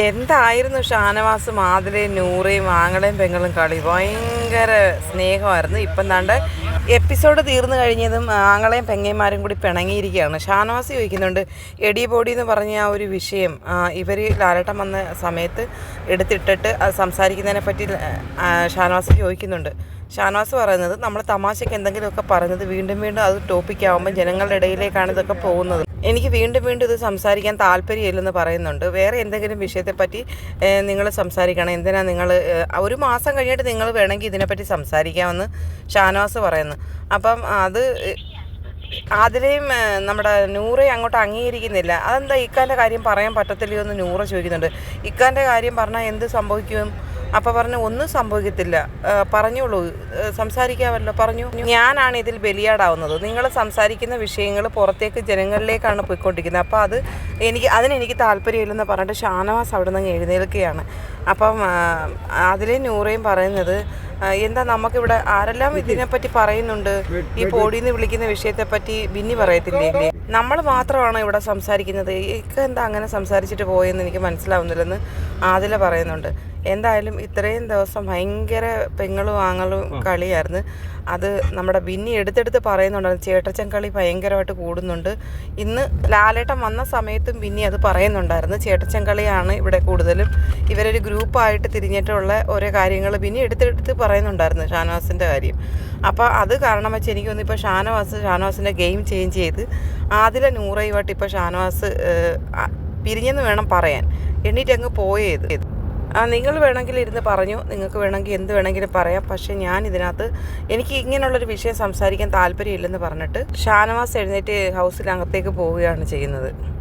എന്തായിരുന്നു ഷാനവാസ് മാതിരി നൂറയും ആങ്ങളെയും പെങ്ങളും കളി? ഭയങ്കര സ്നേഹമായിരുന്നു. ഇപ്പം താണ്ട് എപ്പിസോഡ് തീർന്നു കഴിഞ്ഞതും ആങ്ങളെയും പെങ്ങന്മാരും കൂടി പിണങ്ങിയിരിക്കുകയാണ്. ഷാനവാസ് ചോദിക്കുന്നുണ്ട് എടി പൊടി എന്ന് പറഞ്ഞ ആ ഒരു വിഷയം ഇവർ ലാലട്ടം വന്ന സമയത്ത് എടുത്തിട്ടിട്ട് അത് സംസാരിക്കുന്നതിനെ പറ്റി ഷാനവാസ് ചോദിക്കുന്നുണ്ട്. ഷാനവാസ് പറയുന്നത് നമ്മൾ തമാശയ്ക്ക് എന്തെങ്കിലുമൊക്കെ പറഞ്ഞത് വീണ്ടും വീണ്ടും അത് ടോപ്പിക്കാവുമ്പോൾ ജനങ്ങളുടെ ഇടയിലേക്കാണ് ഇതൊക്കെ പോകുന്നത്. എനിക്ക് വീണ്ടും വീണ്ടും ഇത് സംസാരിക്കാൻ താല്പര്യമില്ലെന്ന് പറയുന്നുണ്ട്. വേറെ എന്തെങ്കിലും വിഷയത്തെപ്പറ്റി നിങ്ങൾ സംസാരിക്കണം. എന്തിനാ നിങ്ങൾ ഒരു മാസം കഴിഞ്ഞിട്ട് നിങ്ങൾ വേണമെങ്കിൽ ഇതിനെപ്പറ്റി സംസാരിക്കാമെന്ന് ഷാനവാസ് പറയുന്നു. അപ്പം അത് അതിലെയും നമ്മുടെ നൂറെ അങ്ങോട്ട് അംഗീകരിക്കുന്നില്ല. അതെന്താ ഇക്കാന്റെ കാര്യം പറയാൻ പറ്റത്തില്ലയോ എന്ന് നൂറ ചോദിക്കുന്നുണ്ട്. ഇക്കാന്റെ കാര്യം പറഞ്ഞാൽ എന്ത് സംഭവിക്കും? അപ്പോൾ പറഞ്ഞു ഒന്നും സംഭവിക്കത്തില്ല. പറഞ്ഞോളൂ. സംസാരിക്കാമല്ലോ. പറഞ്ഞു. ഞാനാണ് ഇതിൽ ബലിയാടാവുന്നത്. നിങ്ങൾ സംസാരിക്കുന്ന വിഷയങ്ങൾ പുറത്തേക്ക് ജനങ്ങളിലേക്കാണ് പോയിക്കൊണ്ടിരിക്കുന്നത്. അപ്പോൾ അത് എനിക്ക് അതിനെനിക്ക് താല്പര്യമില്ലെന്ന് പറഞ്ഞിട്ട് ഷാനവാസ് അവിടെ നിന്ന് എഴുന്നേൽക്കുകയാണ്. അപ്പം അതിലെ നൂറയും പറയുന്നത് എന്താ നമുക്കിവിടെ ആരെല്ലാം ഇതിനെപ്പറ്റി പറയുന്നുണ്ട്? ഈ പോടിന്ന് വിളിക്കുന്ന വിഷയത്തെപ്പറ്റി ബിന്നി പറയത്തില്ലേ? നമ്മൾ മാത്രമാണ് ഇവിടെ സംസാരിക്കുന്നത്? ഇക്ക എന്താ അങ്ങനെ സംസാരിച്ചിട്ട് പോയെന്ന് എനിക്ക് മനസ്സിലാവുന്നില്ലെന്ന് ആദില പറയുന്നുണ്ട്. എന്തായാലും ഇത്രയും ദിവസം ഭയങ്കര പെങ്ങളും ആങ്ങളും കളിയായിരുന്നു. അത് നമ്മുടെ ബിന്നി എടുത്തെടുത്ത് പറയുന്നുണ്ടായിരുന്നു. ചേട്ടച്ചൻ കളി ഭയങ്കരമായിട്ട് കൂടുന്നുണ്ട്. ഇന്ന് ലാലേട്ടൻ വന്ന സമയത്തും ബിന്നി അത് പറയുന്നുണ്ടായിരുന്നു. ചേട്ടച്ചൻ കളിയാണ് ഇവിടെ കൂടുതലും. ഇവരൊരു ഗ്രൂപ്പായിട്ട് തിരിഞ്ഞിട്ടുള്ള ഓരോ കാര്യങ്ങൾ ബിന്നി എടുത്തെടുത്ത് പറയുന്നുണ്ടായിരുന്നു ഷാനവാസിന്റെ കാര്യം. അപ്പോൾ അത് കാരണം വെച്ച് എനിക്ക് തോന്നുന്നു ഇപ്പോൾ ഷാനവാസ് ഷാനവാസിന്റെ ഗെയിം ചേഞ്ച് ചെയ്ത് ആദില നൂറയുമായിട്ട് ഇപ്പോൾ ഷാനവാസ് പിരിഞ്ഞെന്ന് വേണം പറയാൻ. എണ്ണീറ്റ് അങ്ങ് പോയത്. ആ നിങ്ങൾ വേണമെങ്കിൽ ഇരുന്ന് പറഞ്ഞു. നിങ്ങൾക്ക് വേണമെങ്കിൽ എന്ത് വേണമെങ്കിലും പറയാം. പക്ഷേ ഞാൻ ഇതിനകത്ത് എനിക്ക് ഇങ്ങനെയുള്ളൊരു വിഷയം സംസാരിക്കാൻ താല്പര്യമില്ലെന്ന് പറഞ്ഞിട്ട് ഷാനവാസ് എഴുന്നേറ്റ് ഹൗസിലകത്തേക്ക് പോവുകയാണ് ചെയ്യുന്നത്.